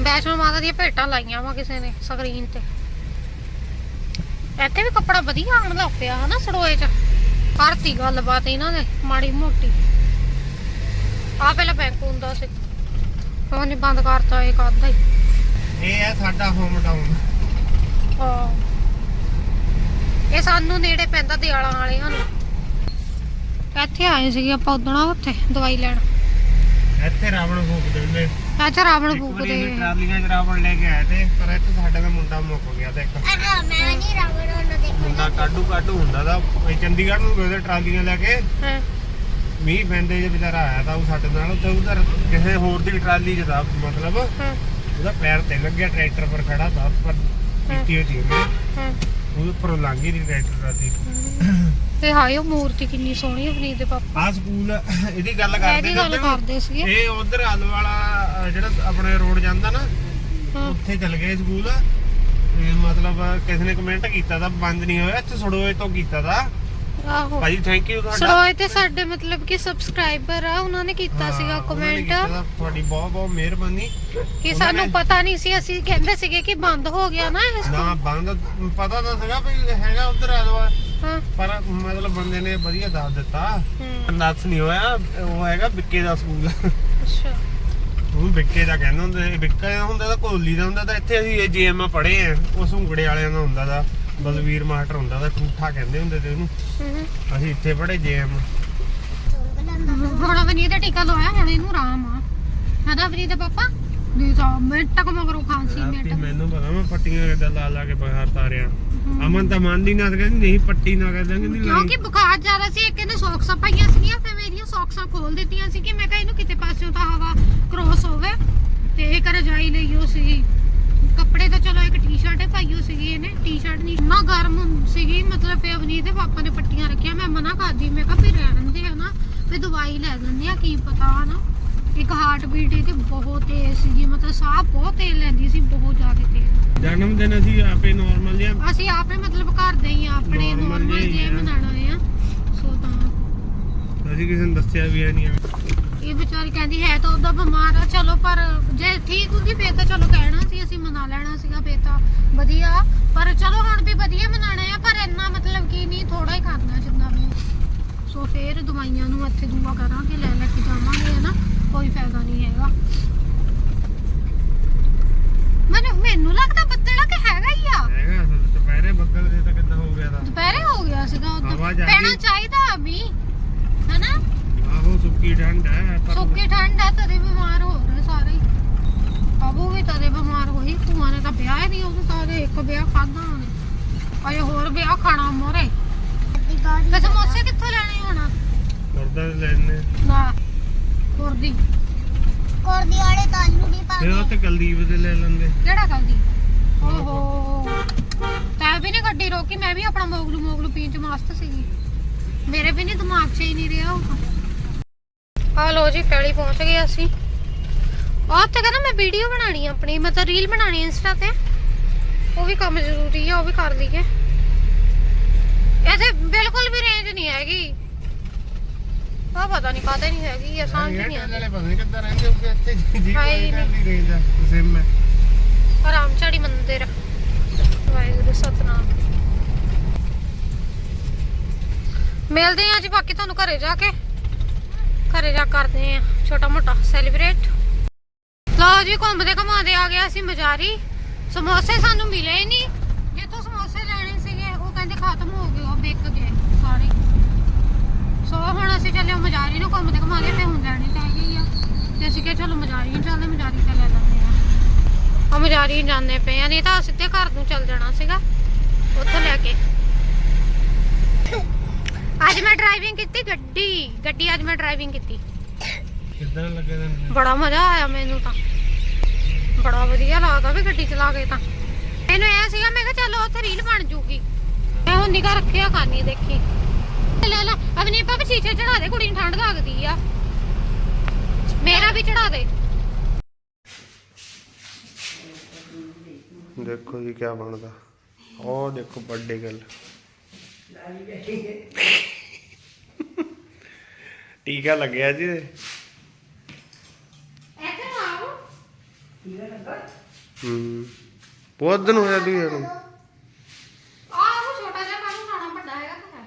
ਵੈਸ਼ਨੋ ਮਾਤਾ ਦੀਆਂ ਭੇਟਾਂ ਲਾਈਆਂ ਵਾ ਕਿਸੇ ਨੇ ਸਕਰੀਨ ਤੇ। ਇੱਥੇ ਵੀ ਕੱਪੜਾ ਵਧੀਆ ਆਉਣ ਲੱਗ ਪਿਆ ਹਨਾ ਸੜੋਏ ਚ। ਕਰਤੀ ਗੱਲਬਾਤ ਇਹਨਾਂ ਨੇ ਮਾੜੀ ਮੋਟੀ। ਆ ਪਹਿਲਾਂ ਬੈਂਕ ਹੁੰਦਾ ਸੀ। ਉਹ ਨਹੀਂ ਬੰਦ ਕਰਤਾ ਇਹ ਕਰਦਾ ਹੀ। ਇਹ ਹੈ ਸਾਡਾ ਹੋਮ ਟਾਊਨ ਹਾਂ। ਇਹ ਸਾਨੂੰ ਨੇੜੇ ਪੈਂਦਾ ਦਿਆਲਾਂ ਵਾਲਿਆਂ ਨੂੰ। ਇੱਥੇ ਆਏ ਸੀਗੇ ਆਪਾਂ ਉਦਣਾ ਉੱਥੇ ਦਵਾਈ ਲੈਣ। ਇੱਥੇ ਰਾਵਣ ਫੂਕ ਦਿੰਦੇ। ਇੱਥੇ ਰਾਵਣ ਫੂਕਦੇ ਅਸੀਂ ਟਰਾਲੀਆਂ 'ਚ ਰਾਵਣ ਲੈ ਕੇ ਆਏ ਤੇ ਪਰ ਇੱਥੇ ਸਾਡੇ ਦਾ ਮੁੰਡਾ ਮੁੱਕ ਗਿਆ ਤੇ ਇੱਕ ਆਹ ਮੈਂ ਨਹੀਂ ਰਾਵਣ ਉਹਨਾਂ ਦੇ ਮੁੰਡਾ ਕਾਡੂ ਕਾਡੂ ਹੁੰਦਾ ਦਾ ਇਹ ਚੰਡੀਗੜ੍ਹ ਨੂੰ ਗਏ ਤੇ ਟਰਾਲੀਆਂ ਲੈ ਕੇ। ਹਾਂ। ਮੀਂਹ ਪੈਂਦੇ ਜੇ ਵਿਚਾਰਾ ਆਇਆ ਤਾਂ ਉਹ ਸਾਡੇ ਨਾਲ ਤੇ ਉਧਰ ਕਿਸੇ ਹੋਰ ਦੀ ਟਰਾਲੀ 'ਚ ਦਾ ਮਤਲਬ ਹਾਂ। ਉਹਦਾ ਪੈਰ ਤੇ ਲੱਗਿਆ ਟਰੈਕਟਰ ਪਰ ਖੜਾ ਤਾਂ ਪਰ ਪੀਤੀ ਹੋਈ ਸੀ ਉਹਨੇ। ਹਾਂ। ਉਹਦੇ ਉੱਪਰੋਂ ਲੰਘ ਦੀ ਟਰੈਕਟਰ ਟਰਾਲੀ ਤੇ ਹਾਏ ਉਹ ਮੂਰਤੀ ਕਿੰਨੀ ਸੋਹਣੀ ਆਪਣੀ ਦੇ ਪਾਪਾ। ਆ ਸਕੂਲ ਇਹਦੀ ਗੱਲ ਕਰਦੇ ਇਹਦੀ ਗੱਲ ਤੇ ਕਰਦੇ ਸੀਗੇ। ਇਹ ਉਧਰ ਆਲ ਵਾਲਾ ਜਿਹੜਾ ਆਪਣੇ ਰੋਡ ਜਾਂਦਾ ਨਾ ਹਾਂ। ਉੱਥੇ ਚਲ ਗਏ ਸਕੂਲ। ਤੇ ਮਤਲਬ ਕਿਸੇ ਨੇ ਕਮੈਂਟ ਕੀਤਾ ਤਾਂ ਬੰਦ ਨਹੀਂ ਹੋਇਆ ਇੱਥੇ ਸੜੋਏ ਤੋਂ ਕੀਤਾ ਤਾਂ। ਆਹੋ। ਭਾਜੀ ਥੈਂਕ ਯੂ ਤੁਹਾਡਾ। ਸੜੋਏ ਤੇ ਸਾਡੇ ਮਤਲਬ ਕਿ ਸਬਸਕ੍ਰਾਈਬਰ ਆ ਉਹਨਾਂ ਨੇ ਕੀਤਾ ਹਾਂ, ਸੀਗਾ ਉਹਨਾਂ ਨੇ ਕਮੈਂਟ ਕੀਤਾ ਤਾਂ ਤੁਹਾਡੀ ਬਹੁਤ ਬਹੁਤ ਮਿਹਰਬਾਨੀ। ਕਿ ਉਹਨਾਂ ਸਾਨੂੰ ਨੇ- ਪਤਾ ਨਹੀਂ ਸੀ ਅਸੀਂ ਕਹਿੰਦੇ ਸੀਗੇ ਕਿ ਬੰਦ ਹੋ ਗਿਆ ਨਾ ਇਹ ਨਾ ਬੰਦ ਪਤਾ ਤਾਂ ਸੀਗਾ ਵੀ ਹੈਗਾ ਉਧਰ ਆਲਵਾ ਹਾਂ। ਪਰ ਮਤਲਬ ਬੰਦੇ ਨੇ ਵਧੀਆ ਦੱਸ ਦਿੱਤਾ। ਹੂੰ। ਨੱਥ ਨਹੀਂ ਹੋਇਆ ਉਹ ਹੈਗਾ ਵਿੱਕੇ ਦਾ ਸਕੂਲ। ਅੱਛਾ। ਉਹ ਵਿੱਕੇ ਦਾ ਕਹਿੰਦੇ ਹੁੰਦੇ ਵਿੱਕੇ ਦਾ ਹੁੰਦਾ ਤਾਂ ਕੋਹਲੀ ਦਾ ਹੁੰਦਾ ਤਾਂ ਇੱਥੇ ਅਸੀਂ ਜੀਐਮ ਪੜ੍ਹੇ ਆ ਉਹ ਸੁੰਗੜੇ ਵਾਲਿਆਂ ਦਾ ਹੁੰਦਾ ਦਾ ਬਲਵੀਰ ਮਾਸਟਰ ਹੁੰਦਾ ਦਾ ਠੂਠਾ ਕਹਿੰਦੇ ਹੁੰਦੇ ਤੇ ਉਹਨੂੰ। ਹੂੰ। ਅਸੀਂ ਇੱਥੇ ਪੜ੍ਹੇ ਜੀਐਮ ਹੁਣ ਅਵਨੀਤ ਦਾ ਟੀਕਾ ਲਵਾਇਆ ਹੁਣ ਇਹਨੂੰ ਆਰਾਮ ਆ। ਹਨਾ ਅਵਨੀਤ ਦੇ ਪਾਪਾ? ਨਹੀਂ ਤਾਂ ਮਿੰਟ ਤੱਕ ਮਗਰੋਂ ਖਾਂਸੀ ਆਪੀ ਮਿੰਟ ਮੈਨੂੰ ਪਤਾ ਮੈਂ ਪੱਟੀਆਂ ਕਿੱਦਾਂ ਲਾ ਲਾ ਕੇ ਬੁਖਾਰ ਤਾਰਿਆ। ਅਮਨ ਤਾਂ ਮੰਨਦੀ ਨਾ ਕਹਿੰਦੀ ਨਹੀਂ ਪੱਟੀ ਨਾ ਕਰ ਦਾਂਗੇ ਨਹੀਂ ਕਿਉਂਕਿ ਬੁਖਾਰ ਜ਼ਿਆਦਾ ਸੀ ਇੱਕ ਇਹਨੇ ਸੌਕਸਾਂ ਪਾਈਆਂ ਸੀਗੀਆਂ ਫਿਰ ਮੇਰੀਆਂ ਸੌਕਸਾਂ ਖੋਲ ਦਿੱਤੀਆਂ ਸੀ ਕਿ ਮੈਂ ਕਿਹਾ ਇਹਨੂੰ ਕਿਤੇ ਪਾਸਿਓਂ ਤਾਂ ਹਵਾ ਕ੍ਰੋਸ ਹੋਵੇ ਤੇ ਇਹ ਕਰ ਜਾਈ ਲਈ ਉਹ ਸੀ ਕੱਪੜੇ ਤਾਂ ਚਲੋ ਇੱਕ ਟੀ-ਸ਼ਰਟ ਹੀ ਪਾਈ ਸੀਗੀ ਇਹਨੇ ਟੀ-ਸ਼ਰਟ ਨਹੀਂ ਨਾ ਗਰਮ ਸੀਗੀ ਮਤਲਬ ਫੇ ਅਵਨੀਤ ਦੇ ਪਾਪਾ ਨੇ ਪੱਟੀਆਂ ਰੱਖੀਆਂ ਮੈਂ ਮਨਾ ਕਰਦੀ ਮੈਂ ਕਿਹਾ ਵੀ ਰਹਿਣ ਦੇ ਹਨਾ ਵੀ ਦਵਾਈ ਲੈ ਲੈਂਦੇ ਆ ਕੀ ਪਤਾ ਹਨਾ। ਇੱਕ ਹਾਰਟ ਬੀਟ ਇਹਦੀ ਬਹੁਤ ਤੇਜ਼ ਸੀਗੀ ਮਤਲਬ ਸਾਹ ਬਹੁਤ ਤੇਜ਼ ਲੈਂਦੀ ਸੀ ਬਹੁਤ ਜ਼ਿਆਦਾ ਤੇਜ਼। ਜਨਮ ਦਿਨ ਅਸੀਂ ਆਪੇ ਨਾਰਮਲ ਜਿਹਾ ਅਸੀਂ ਆਪੇ ਮਤਲਬ ਘਰ ਦੇ ਹੀ ਆ ਆਪਣੇ Normal ਨਾਰਮਲ ਜਿਹੇ ਹੀ ਜੇ ਆ। ਮਨਾਣਾ ਆ। ਸੋ ਤਾਂ ਅਸੀਂ ਕਿਸੇ ਨੂੰ ਦੱਸਿਆ ਵੀ ਹੈ ਨਹੀਂ ਇਹ ਵਿਚਾਰੀ ਕਹਿੰਦੀ ਹੈ ਤਾਂ ਉਹਦਾ ਬਿਮਾਰ ਆ ਚਲੋ ਪਰ ਜੇ ਠੀਕ ਹੁੰਦੀ ਫੇਰ ਤਾਂ ਚਲੋ ਕਹਿਣਾ ਸੀ ਅਸੀਂ ਮਨਾ ਲੈਣਾ ਸੀਗਾ ਫੇਰ ਤਾਂ ਵਧੀਆ। ਪਰ ਚਲੋ ਹੁਣ ਵੀ ਵਧੀਆ ਮਨਾਣਾ ਆ ਪਰ ਇੰਨਾ ਮਤਲਬ ਕੀ ਨਹੀਂ ਥੋੜਾ ਹੀ ਕਰਨਾ ਜਿੰਨਾ ਵੀ ਸੋ ਫੇਰ ਦਵਾਈਆਂ ਨੂੰ ਇੱਥੇ ਦੁਆ ਕਰਾਂਗੇ ਲੈ ਲੈ ਕੇ ਜਾਵਾਂਗੇ ਹਨਾ। ਕੋਈ ਫਾਇਦਾ ਨਹੀਂ ਹੈਗਾ। ਮੈਨੂੰ ਮੈਨੂੰ ਲੱਗਦਾ ਬੱਦਲਾ ਕਿ ਹੈਗਾ ਹੀ ਆ। ਹੈਗਾ ਦੁਪਹਿਰੇ ਬੱਦਲ ਜੇ ਤਾਂ ਕਿੱਦਾਂ ਹੋ ਗਿਆ ਤਾਂ? ਦੁਪਹਿਰੇ ਹੋ ਗਿਆ ਸੀਗਾ ਉਦੋਂ ਹਵਾ ਪੈਣਾ। ਚਾਹੀਦਾ ਅਭੀ ਹਨਾ? ਆਹੋ ਸੁੱਕੀ ਠੰਡ ਹੈ ਪਰ ਸੁੱਕੀ ਠੰਡ ਹੈ ਤਦੇ ਬਿਮਾਰ ਹੋ ਰਹੇ ਸਾਰੇ। ਹੀ। ਅਬੂ ਵੀ ਤਦੇ ਬਿਮਾਰ ਹੋਈ ਭੂਆ ਨੇ ਤਾਂ ਵਿਆਹ ਹੀ ਨਹੀਂ ਉਹਨੂੰ ਸਾਰੇ ਇੱਕ ਵਿਆਹ ਖਾਦਾ ਉਹਨੇ। ਅਜੇ ਹੋਰ ਵਿਆਹ ਖਾਣਾ ਮੋਰੇ। ਤੇ ਸਮੋਸੇ ਕਿੱਥੋਂ ਲੈਣੇ ਹੋਣਾ? ਕਰਦਾ ਲੈਣੇ ਨਾ। ਖੁਰਦੀ ਕੋਰਦੀ ਵਾਲੇ ਤਾਲੂ ਪਾ ਫਿਰ ਉਹ ਤੇ ਕੁਲਦੀਪ ਦੇ ਲੈ ਲੈਂਦੇ। ਕਿਹੜਾ ਕਰਦੀ ਓਹੋ। ਤੈਂ ਵੀ ਨਹੀਂ ਗੱਡੀ ਰੋਕੀ ਮੈਂ ਵੀ ਆਪਣਾ ਮੋਗਲੂ ਮੋਗਲੂ ਪੀਣ ਚ ਮਸਤ ਸੀਗੀ। ਮੇਰੇ ਵੀ ਨਹੀਂ ਦਿਮਾਗ 'ਚ ਹੀ ਨਹੀਂ ਰਿਹਾ ਉਹ। ਆ ਲੋ ਜੀ ਪੈਲੀ ਪਹੁੰਚ ਗਏ ਅਸੀਂ। ਉਹ ਤੇ ਕਹਿੰਦਾ ਮੈਂ ਵੀਡੀਓ ਬਣਾਣੀ ਆ ਆਪਣੀ ਮਤਲਬ ਰੀਲ ਬਣਾਣੀ ਇੰਸਟਾ ਤੇ। ਉਹ ਵੀ ਕੰਮ ਜ਼ਰੂਰੀ ਆ ਉਹ ਵੀ ਕਰ ਲਈਏ। ਇਹਦੇ ਬਿਲਕੁਲ ਵੀ ਰੇਂਜ ਨਹੀਂ ਹੈਗੀ। ਆ ਪਤਾ ਨਹੀਂ ਕਾਹਤੇ ਨਹੀਂ ਹੈਗੀ ਆ ਸਮਝ ਨਹੀਂ ਆਉਂਦੀ ਨਾਲੇ ਪਤਾ ਨਹੀਂ ਕਿੱਦਾਂ ਰਹਿੰਦੇ ਹੋਗੇ ਇੱਥੇ ਜੀ ਜੀ ਹੈ ਹੀ ਕੋਈ ਦੀ ਰੇਂਜ ਆ ਸਿਮ ਹੈ ਰਾਮਚਾੜੀ ਮੰਦਿਰ। ਵਾਹਿਗੁਰੂ ਸਤਨਾਮ। ਮਿਲਦੇ ਆ ਜੀ ਬਾਕੀ ਤੁਹਾਨੂੰ ਘਰੇ ਜਾ ਕੇ। ਘਰੇ ਜਾ ਕਰਦੇ ਆ ਛੋਟਾ ਮੋਟਾ ਸੈਲੀਬ੍ਰੇਟ ਲਓ ਜੀ ਘੁੰਮਦੇ ਘਮਾਉਂਦੇ ਆ ਗਏ ਅਸੀਂ ਮਜਾਰੀ। ਸਮੋਸੇ ਸਾਨੂੰ ਮਿਲੇ ਹੀ ਨਹੀਂ ਜਿੱਥੋਂ ਸਮੋਸੇ ਲੈਣੇ ਸੀਗੇ ਉਹ ਕਹਿੰਦੇ ਖਤਮ ਹੋ ਗਏ ਉਹ ਵਿਕ ਗਏ। ਸੋ ਹੁਣ ਅਸੀਂ ਚੱਲੇ ਮਜਾਰੀ ਨੂੰ ਘੁੰਮਦੇ ਘਮਾਉਂਦੇ ਤੇ ਹੁਣ ਲੈਣੀ ਤਾਂ ਹੈਗੀ ਆ। ਤੇ ਅਸੀਂ ਕਿਹਾ ਚਲੋ ਮਜਾਰੀ ਨੂੰ ਚੱਲਦੇ ਮਜਾਰੀ ਤੇ ਲੈ ਲੈਂਦੇ ਆ ਆ ਮਜਾਰੀ ਜਾਂਦੇ ਪਏ ਆ ਨਹੀਂ ਤਾਂ ਸਿੱਧੇ ਘਰ ਨੂੰ ਚੱਲ ਜਾਣਾ ਸੀਗਾ ਉੱਥੋਂ ਲੈ ਕੇ। ਅੱਜ ਮੈਂ ਡਰਾਈਵਿੰਗ ਕੀਤੀ ਗੱਡੀ ਗੱਡੀ ਅੱਜ ਮੈਂ ਡਰਾਈਵਿੰਗ ਕੀਤੀ। ਕਿੱਦਾਂ ਲੱਗੇ ਤੈਨੂੰ? ਬੜਾ ਮਜ਼ਾ ਆਇਆ ਮੈਨੂੰ ਤਾਂ। ਬੜਾ ਵਧੀਆ ਲੱਗਦਾ ਵੀ ਗੱਡੀ ਚਲਾ ਕੇ ਤਾਂ। ਇਹਨੂੰ ਐ ਸੀਗਾ ਮੈਂ ਕਿਹਾ ਚਲੋ ਉੱਥੇ ਰੀਲ ਬਣ ਜੂਗੀ। ਮੈਂ ਹੁਣ ਨਿਗਾ ਰੱਖਿਆ ਖਾਨੀ ਦੇਖੀ। ਲੈ ਲੈ ਅਵਨੀ ਪਾਪਾ ਸ਼ੀਸ਼ੇ ਚੜਾ ਦੇ ਕੁੜੀ ਨੂੰ ਠੰਡ ਲੱਗਦੀ ਆ। ਮੇਰਾ ਵੀ ਚੜਾ ਦੇ। ਦੇਖੋ ਜੀ ਕੀ ਬਣਦਾ। ਉਹ ਦੇਖੋ ਵੱਡੇ ਗੱਲ। ਟੀਕਾ ਲੱਗਿਆ ਜੀ। ਇੱਥੇ ਆਓ। ਹੂੰ। ਬਹੁਤ ਦਿਨ ਹੋਇਆ ਤੂੰ ਇਹਨੂੰ ਆਹ ਉਹ ਛੋਟਾ ਜਿਹਾ ਕਾਹਨੂੰ ਖਾਣਾ ਵੱਡਾ ਹੈਗਾ ਤਾਂ ਹੈ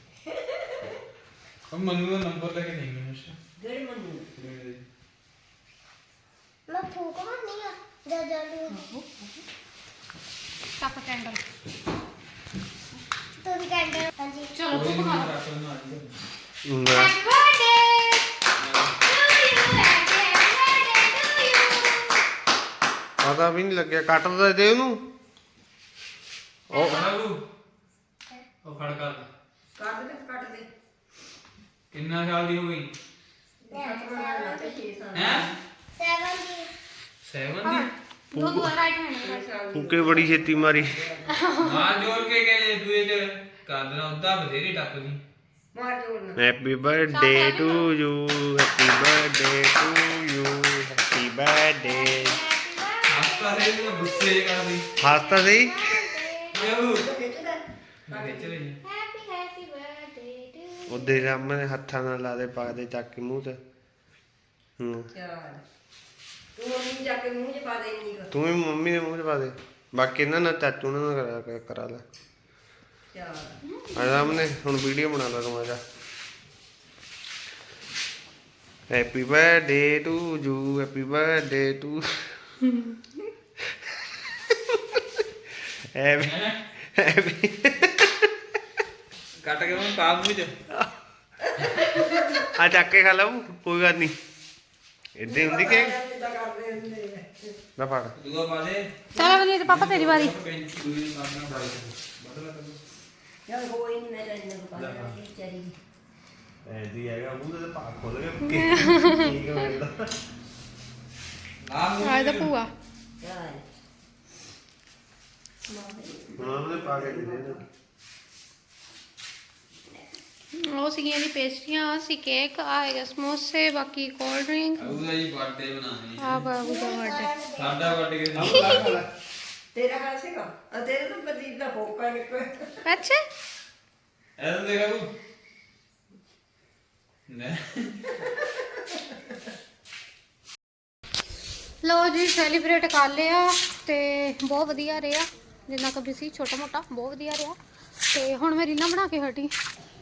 ਮੰਨੂ ਦਾ ਨੰਬਰ ਲੈ ਕੇ ਨਹੀਂ ਮੈਨੂੰ ਜਿਹੜੇ ਮੰਨੂ? ਅੱਛਾ ਮੈਂ ਫੂਕ ਮਾਰਨੀ ਆ ਜਾ ਜਾ ਨੂੰ ਕੱਪ ਕੈਂਡਲ ਤੁਸੀਂ ਕਹਿੰਦੇ ਹਾਂਜੀ। ਚਲੋ ਕੋਈ ਪਕਾ ਲਓ। ਪਤਾ ਵੀ ਨਹੀਂ ਲੱਗਿਆ ਕੱਟ ਦੇ ਦੇ ਉਹਨੂੰ। ਉਹ ਕਿੰਨਾ ਸਾਲ ਦੀ ਹੋ ਗਈ? ਹੈ? 7 ਦੀ? ਦੋ ਦੁਆਰਾ ਠਾਣੇ ਫੂਕੇ ਬੜੀ ਛੇਤੀ ਮਾਰੀ। ਹਾਂ ਜੋਰ ਕੇ ਕਹੇ ਦੂਏ ਤੇ। ਕਰ ਦੇਣਾ ਉਦਾਂ ਬਥੇਰੀ ਟੱਪ ਦੀ ਮਾਰ ਜੋੜਨਾ happy birthday to you happy birthday to you happy birthday ਹੱਸਦਾ ਰਹੇ ਨੂੰ ਗੁੱਸੇ ਕਰਦੀ। ਹੱਸਦਾ ਸਹੀ? ਯਾਰ ਮੈਂ ਖਿੱਚ ਰਹੀ ਹਾਂ ਉਹਦੇ ਸਾਹਮਣੇ ਹੱਥਾਂ ਨਾਲ ਲਾ ਦੇ ਪਾ ਦੇ ਚੱਕ ਕੇ ਮੂੰਹ ਤੇ। ਹੂੰ। ਚੱਲ। ਤੂੰ ਤੂੰ ਜਾ ਕੇ ਮੂੰਹ 'ਚ ਪਾ ਦੇ ਨਹੀਂ ਕੋ। ਤੂੰ ਵੀ ਮੰਮੀ ਦੇ ਮੂੰਹ 'ਚ ਪਾ ਦੇ। ਬਾਕੀ ਇਹਨਾਂ ਨਾਲ ਚਾਚੂ ਨਾਲ ਕਰਾ ਕੇ ਕਰਾ ਲੈ। ਚੱਲ। ਆਰਾਮ ਨੇ ਹੁਣ ਵੀਡੀਓ ਬਣਾ ਲਾ ਤੂੰ ਆਜਾ happy birthday to you happy birthday to happy cut ਕੇ ਮੈਂ ਪਾ ਮੂੰਹ ਚ। ਆ ਚੱਕ ਕੇ ਖਾ ਲਓ ਕੋਈ ਗੱਲ ਨਹੀਂ ਇੱਦਾਂ ਹੀ ਹੁੰਦੀ ਕਿ? ਨਾ ਫੜ। ਦੂਆ ਪਾ ਦੇ। ਚਲ ਅਵਨੀਤ ਪਾਪਾ ਤੇਰੀ ਵਾਰੀ। ਕੈਂਚੀ ਦੂਈ ਨੂੰ ਕਰਨਾ ਬਾਈ ਬਦਲਾ ਕਰ ਚੱਲ ਕੋਈ ਨਹੀਂ ਮੈਂ ਤੈਨੂੰ ਪਾ ਦਾਂਗੀ ਚਰੀ ਐਦੀ ਹੈਗਾ ਮੂੰਹ ਤੇ ਭਾਗ ਖੋਲ ਕੇ ਠੀਕ ਹੋ ਜਾਂਦਾ ਆ ਮੂੰਹ ਆ ਇਹਦਾ ਭੂਆ। ਚੱਲ। ਹੁਣ ਉਹਨੇ ਪਾ ਕੇ ਦੇ ਦੇ। ਉਹ ਸੀਗੀਆਂ ਦੀ ਪੇਸਟਰੀਆਂ ਆ ਸੀ ਕੇਕ ਆ ਹੈਗਾ ਸਮੋਸੇ ਬਾਕੀ ਕੋਲਡ ਡਰਿੰਕ। ਉਹਦਾ ਹੀ ਬਰਥਡੇ ਬਣਾਣੀ ਆ ਬਾਬੂ ਦਾ ਬਰਥਡੇ ਸਾਡਾ ਬਰਥਡੇ ਤੇਰਾ ਘਰ ਸੀਗਾ ਆ ਤੇਰੇ ਤਾਂ ਬਦੀਪ ਦਾ ਫੋਕਾ ਨਿਕਲ ਅੱਛਾ। ਐਦਾਂ ਦੇਖਾ ਬੂ ਨੇ ਲੋ ਜੀ ਸੈਲੀਬ੍ਰੇਟ ਕਰ ਲਿਆ ਤੇ ਬਹੁਤ ਵਧੀਆ ਰਿਹਾ। ਜਿੰਨਾ ਕੁ ਵੀ ਸੀ ਛੋਟਾ ਮੋਟਾ ਬਹੁਤ ਵਧੀਆ ਰਿਹਾ। ਤੇ ਹੁਣ ਮੈਂ ਰੀਲਾਂ ਬਣਾ ਕੇ ਹਟੀ।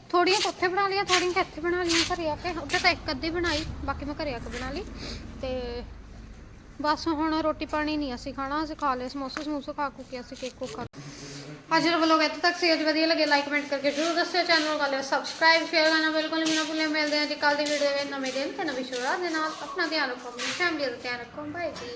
ਥੋੜੀਆਂ ਉੱਥੇ ਬਣਾ ਲਈਆਂ, ਥੋੜੀਆਂ ਕੁ ਇੱਥੇ ਬਣਾ ਲਈਆਂ, ਘਰੇ ਆ ਕੇ। ਉੱਥੇ ਤਾਂ ਇੱਕ ਅੱਧੀ ਬਣਾਈ, ਬਾਕੀ ਮੈਂ ਘਰੇ ਆ ਕੇ ਬਣਾ ਲਈ। ਤੇ ਬਸ ਹੁਣ ਰੋਟੀ ਪਾਣੀ ਨਹੀਂ ਅਸੀਂ ਖਾਣਾ, ਅਸੀਂ ਖਾ ਲਏ ਸਮੋਸੇ ਸਮੋਸੇ ਖਾ ਖੂ ਕੇ ਅਸੀਂ ਕੇਕ ਕੋ ਖਾ ਅੱਜ ਦਾ ਵਲੋਗ ਇੱਥੇ ਤੱਕ ਸੀ ਅੱਜ ਵਧੀਆ ਲੱਗੇ ਲਾਈਕ ਕਮੈਂਟ ਕਰਕੇ ਜਰੂਰ ਦੱਸਿਓ। ਚੈਨਲ ਨੂੰ ਕਰ ਲਿਓ ਸਬਸਕ੍ਰਾਈਬ ਸ਼ੇਅਰ ਕਰਨਾ ਬਿਲਕੁਲ ਵੀ ਨਾ ਭੁੱਲਿਓ। ਮਿਲਦੇ ਹਾਂ ਜੀ ਕੱਲ ਦੀ ਵੀਡੀਓ ਵਿੱਚ ਨਵੇਂ ਦਿਨ ਤੇ ਨਵੀਂ ਸ਼ੁਰੂਆਤ ਦੇ ਨਾਲ। ਆਪਣਾ ਧਿਆਨ ਰੱਖੋ, ਆਪਣੀ ਫੈਮਿਲੀ ਦਾ ਧਿਆਨ ਰੱਖੋ। ਬਾਏ ਜੀ।